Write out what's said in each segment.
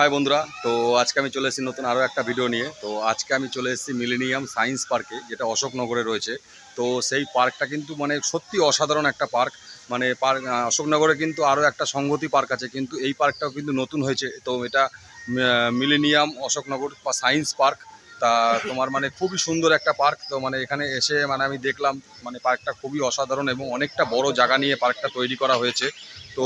High বন্ধুরা, তো আজকে আমি চলে এসেছি নতুন আরও একটা ভিডিও নিয়ে। তো আজকে আমি চলে এসেছি মিলেনিয়াম সায়েন্স পার্কে যেটা অশোকনগরে রয়েছে। তো সেই পার্কটা কিন্তু মানে সত্যি অসাধারণ একটা পার্ক মানে পার্ক অশোকনগরে কিন্তু আরও একটা সংগতি পার্ক আছে, কিন্তু এই পার্কটাও কিন্তু নতুন হয়েছে। তো এটা মিলেনিয়াম অশোকনগর বা সায়েন্স পার্ক তা তোমার মানে খুবই সুন্দর একটা পার্ক তো মানে এখানে এসে মানে আমি দেখলাম মানে পার্কটা খুবই অসাধারণ এবং অনেকটা বড় জায়গা নিয়ে পার্কটা তৈরি করা হয়েছে। তো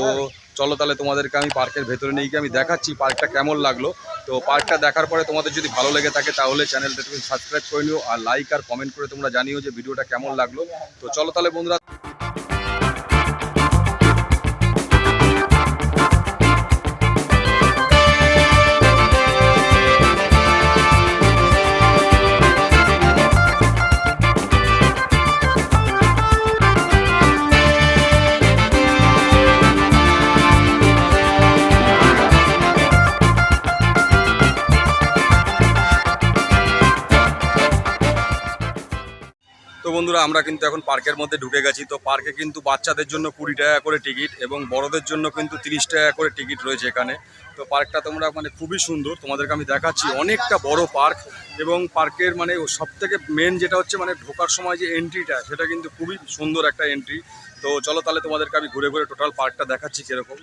চলো তাহলে তোমাদেরকে আমি পার্কের ভেতরে নিয়ে গিয়ে আমি দেখাচ্ছি পার্কটা কেমন লাগল। তো পার্কটা দেখার পরে তোমাদের যদি ভালো লেগে থাকে তাহলে চ্যানেলটা তুমি সাবস্ক্রাইব করে নিও আর লাইক আর কমেন্ট করে তোমরা জানিও যে ভিডিওটা কেমন লাগল। তো চলো তাহলে বন্ধুরা বন্ধুরা, আমরা কিন্তু এখন পার্কের মধ্যে ঢুকে গেছি। তো পার্কে কিন্তু বাচ্চাদের জন্য কুড়ি টাকা করে টিকিট এবং বড়দের জন্য কিন্তু তিরিশ টাকা করে টিকিট রয়েছে এখানে। তো পার্কটা তোমরা মানে খুবই সুন্দর। তোমাদেরকে আমি দেখাচ্ছি অনেকটা বড় পার্ক এবং পার্কের মানে সব থেকে মেন যেটা হচ্ছে মানে ঢোকার সময় যে এন্ট্রিটা সেটা কিন্তু খুবই সুন্দর একটা এন্ট্রি তো চলো তাহলে তোমাদেরকে আমি ঘুরে ঘুরে টোটাল পার্কটা দেখাচ্ছি কীরকম।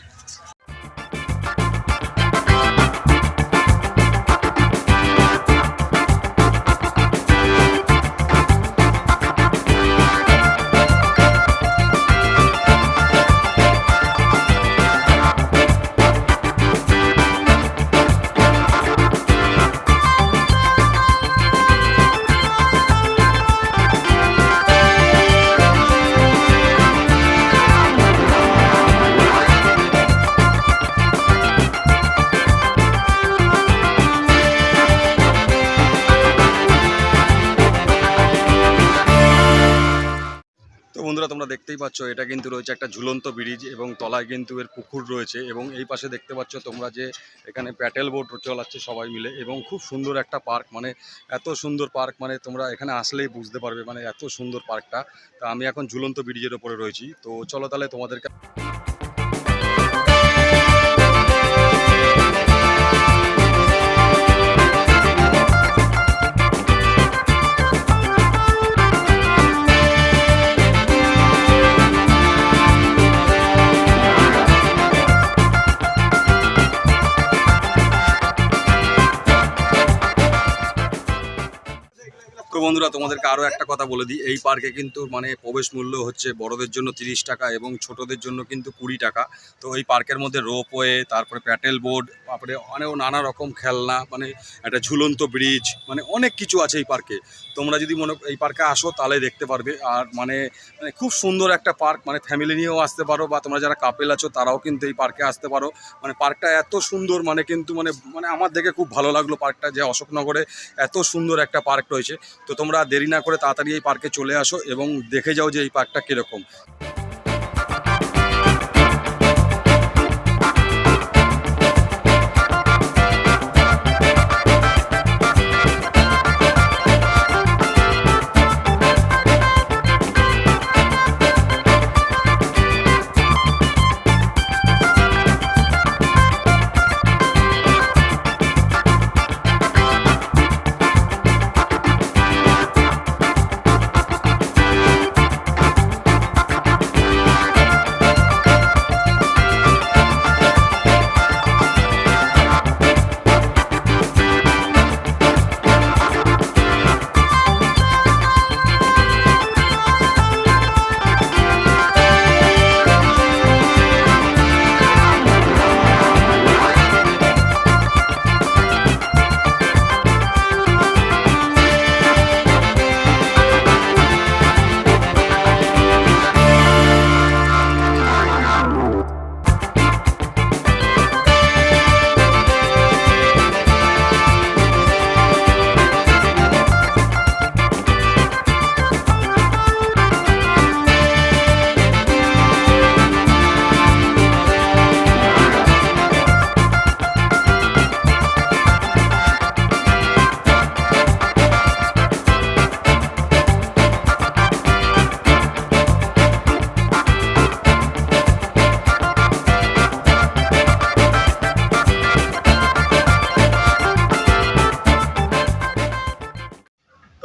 তোমরা দেখতেই পাচ্ছ, এটা কিন্তু রয়েছে একটা ঝুলন্ত ব্রিজ এবং তলায় কিন্তু এর পুকুর রয়েছে এবং এই পাশে দেখতে পাচ্ছ তোমরা যে এখানে প্যাটেল বোট চলাচ্ছে সবাই মিলে এবং খুব সুন্দর একটা পার্ক মানে এত সুন্দর পার্ক মানে তোমরা এখানে আসলেই বুঝতে পারবে মানে এত সুন্দর পার্কটা। তা আমি এখন ঝুলন্ত ব্রিজের ওপরে রয়েছি, তো চলো তাহলে তোমাদেরকে বন্ধুরা, তোমাদেরকে আরও একটা কথা বলে দিই। এই পার্কে কিন্তু মানে প্রবেশ মূল্য হচ্ছে বড়দের জন্য তিরিশ টাকা এবং ছোটদের জন্য কিন্তু কুড়ি টাকা। তো এই পার্কের মধ্যে রোপওয়ে তারপরে প্যাটেল বোর্ড তারপরে অনেক নানা রকম খেলনা মানে একটা ঝুলন্ত ব্রিজ মানে অনেক কিছু আছে এই পার্কে তোমরা যদি মনে এই পার্কে আসো, তাহলে দেখতে পারবে। আর মানে মানে খুব সুন্দর একটা পার্ক মানে ফ্যামিলি নিয়েও আসতে পারো বা তোমরা যারা কাপেল আছো, তারাও কিন্তু এই পার্কে আসতে পারো। মানে পার্কটা এত সুন্দর মানে কিন্তু মানে মানে আমার দেখে খুব ভালো লাগল পার্কটা যে অশোকনগরে এত সুন্দর একটা পার্ক রয়েছে। তো তোমরা দেরি না করে তাড়াতাড়ি এই পার্কে চলে আসো এবং দেখে যাও যে এই পার্কটা কীরকম।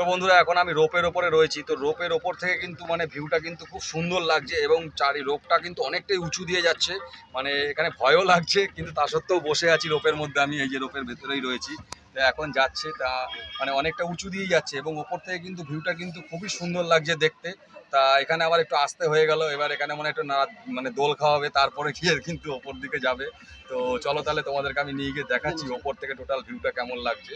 বন্ধুরা এখন আমি রোপের ওপরে রয়েছি। তো রোপের ওপর থেকে কিন্তু মানে ভিউটা কিন্তু খুব সুন্দর লাগছে এবং চারি রোপটা কিন্তু অনেকটাই উঁচু দিয়ে যাচ্ছে। মানে এখানে ভয়ও লাগছে কিন্তু তা সত্ত্বেও বসে আছি রোপের মধ্যে। আমি এই যে রোপের ভেতরেই রয়েছি। তো এখন যাচ্ছে তা মানে অনেকটা উঁচু দিয়ে যাচ্ছে এবং ওপর থেকে কিন্তু ভিউটা কিন্তু খুবই সুন্দর লাগছে দেখতে। তা এখানে আবার একটু আসতে হয়ে গেল এবার এখানে মানে একটু না মানে দোল খাওয়াবে তারপরে গিয়ে কিন্তু ওপর দিকে যাবে। তো চলো তাহলে তোমাদেরকে আমি নিয়ে গিয়ে দেখাচ্ছি ওপর থেকে টোটাল ভিউটা কেমন লাগছে।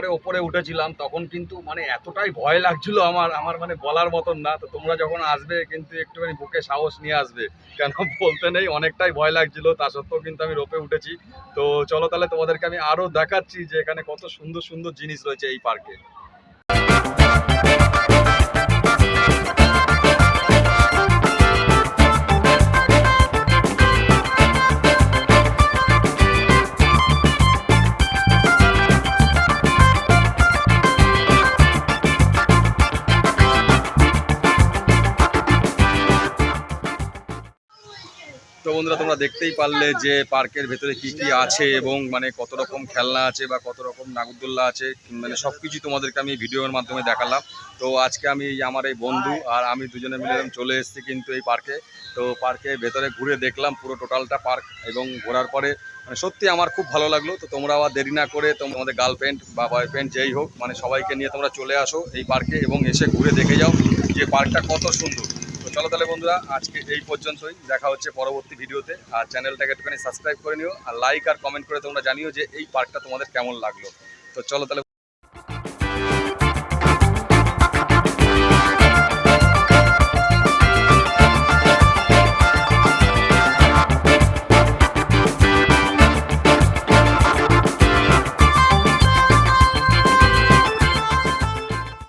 একেবারে ওপরে উঠেছিলাম, তখন কিন্তু মানে এতটাই ভয় লাগছিল আমার আমার মানে বলার মতন না। তো তোমরা যখন আসবে, কিন্তু একটুখানি বুকে সাহস নিয়ে আসবে। কেন বলতে নেই, অনেকটাই ভয় লাগছিল, তা সত্ত্বেও কিন্তু আমি রোপে উঠেছি। তো চলো তাহলে তোমাদেরকে আমি আরও দেখাচ্ছি যে এখানে কত সুন্দর সুন্দর জিনিস রয়েছে এই পার্কে। বন্ধুরা, তোমরা দেখতেই পারলে যে পার্কের ভেতরে কি কি আছে এবং মানে কত রকম খেলনা আছে বা কত রকম নাগরদোল্লা আছে মানে সব কিছু তোমাদেরকে আমি ভিডিওর মাধ্যমে দেখালাম। তো আজকে আমি আমার এই বন্ধু আর আমি দুজনে মিলে চলে এসেছি কিন্তু এই পার্কে। তো পার্কের ভেতরে ঘুরে দেখলাম পুরো টোটালটা পার্ক এবং ঘোরার পরে মানে সত্যি আমার খুব ভালো লাগল। তো তোমরা আবার দেরি না করে তোমাদের গার্লফ্রেন্ড বা বয়ফ্রেন্ড যেই হোক মানে সবাইকে নিয়ে তোমরা চলে আসো এই পার্কে এবং এসে ঘুরে দেখে যাও যে পার্কটা কত সুন্দর। চলো তাহলে বন্ধুরা, আজকে এই পর্যন্তই। দেখা হচ্ছে পরবর্তী ভিডিওতে। আর চ্যানেলটাকে একটুখানি সাবস্ক্রাইব করে নিও। আর লাইক আর কমেন্ট করে তোমরা জানিও যে এই পার্কটা তোমাদের কেমন লাগল। তো চলো তাহলে